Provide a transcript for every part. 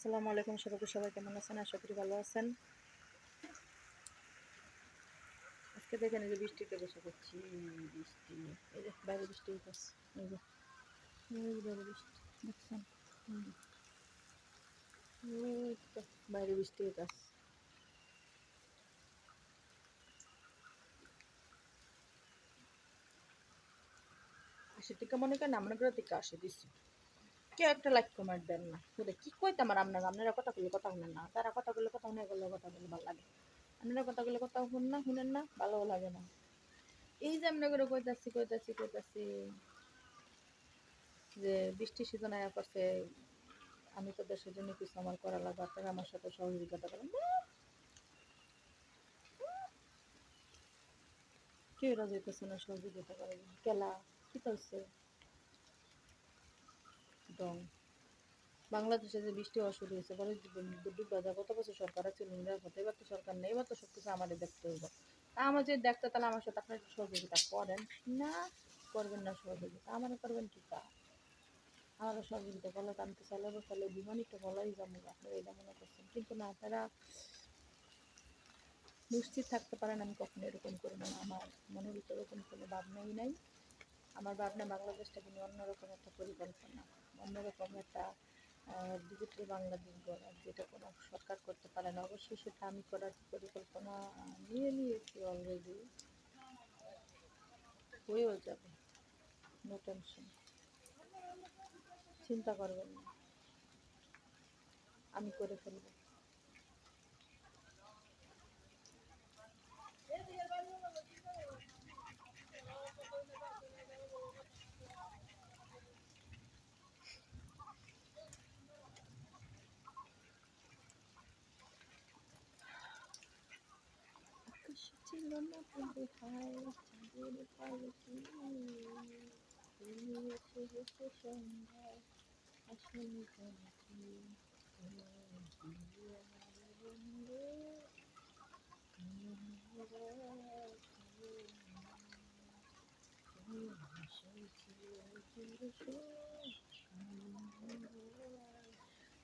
আসসালামু আলাইকুম সবাইকে, সবাই কেমন আছেন? আশা করি ভালো আছেন। আজকে দেখেন এই যে বৃষ্টিতে বসে করছি বৃষ্টি, এই যে বাইরে বৃষ্টি হইতেছে, এই যে, এই বাইরে বৃষ্টি, দেখছেন? বাইরে বৃষ্টি হইতেছে। আশি টাকা মনে করেন, আমরা থেকে আসে দিচ্ছি কেউ একটা লাইক কমেন্ট দেন না। বলে, কি কইতাম আর আপনারা? আপনারা কথা বলে কথা শুনেন না। তারা কথা বলে কথা শুনে গেলে কথা বলে ভালো লাগে। আপনারা কথা বলে কথা শুন না, শুনেন না ভালো লাগে না। এই যে আমরা করে কইতাছি কইতাছি কইতাছি যে বৃষ্টি সিজন আয়া করছে আমি তো দেশের জন্য কিছু আমার করা লাগবে। আপনারা আমার সাথে সহযোগিতা করেন। কেউ রাজি না, সহযোগিতা করে কেলা, কি করছে? ডং বাংলাদেশে যে বৃষ্টি হওয়া শুরু হয়েছে পরে দুর্যোগ বাজার কত বছর সরকার ছিল নিরাপদ এবার তো সরকার নেই, এবার তো সব কিছু আমাদের দেখতে হইব। তা আমার যদি দেখতে তাহলে আমার সাথে আপনার একটু সহযোগিতা করেন। না, করবেন না সহযোগিতা। আমার করবেন কি তা? আমারও সহযোগিতা করলে তো আমি তো চালাবো, তাহলে বিমানই তো বলাই যাব আপনারা এটা মনে করছেন। কিন্তু না তারা নিশ্চিত থাকতে পারেন, আমি কখনো এরকম করি না। আমার মনের ভিতরে কোনো ভাবনাই নাই। আমার ভাবনা বাংলাদেশটাকে নিয়ে অন্যরকম একটা পরিকল্পনা, অন্যরকম একটা ডিজিটাল বাংলাদেশ গড়ার যেটা কোনো সরকার করতে পারে না। অবশ্যই সেটা আমি করার পরিকল্পনা নিয়ে নিয়েছি অলরেডি হয়েও যাবে। নো টেনশন চিন্তা করবেন না। আমি করে ফেলব।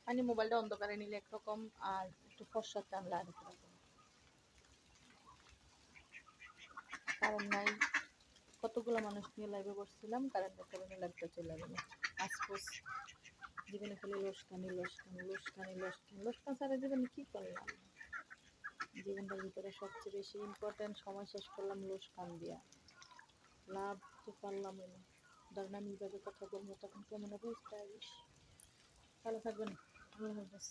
মানে মোবাইলটা অন্ধকারে নিলে একরকম আর একটু ফর্সা টানলে আরেক কারণ নাই। কতগুলো মানুষ নিয়ে লাইভে বসছিলাম কারেন্টের কারণে লাইভটা চলে গেল আশপাশ জীবনে খালি লোসকানি লোসকানি লোসকানি লোসকানি লোসকান ছাড়া জীবনে কী করলাম? জীবনটার ভিতরে সবচেয়ে বেশি ইম্পর্ট্যান্ট সময় শেষ করলাম লোসকান দিয়া। লাভ তো পারলাম না। ধরেন আমি কথা বলব, তখন কেমন হবে? ভালো থাকবেন। আল্লাহ হাফেজ।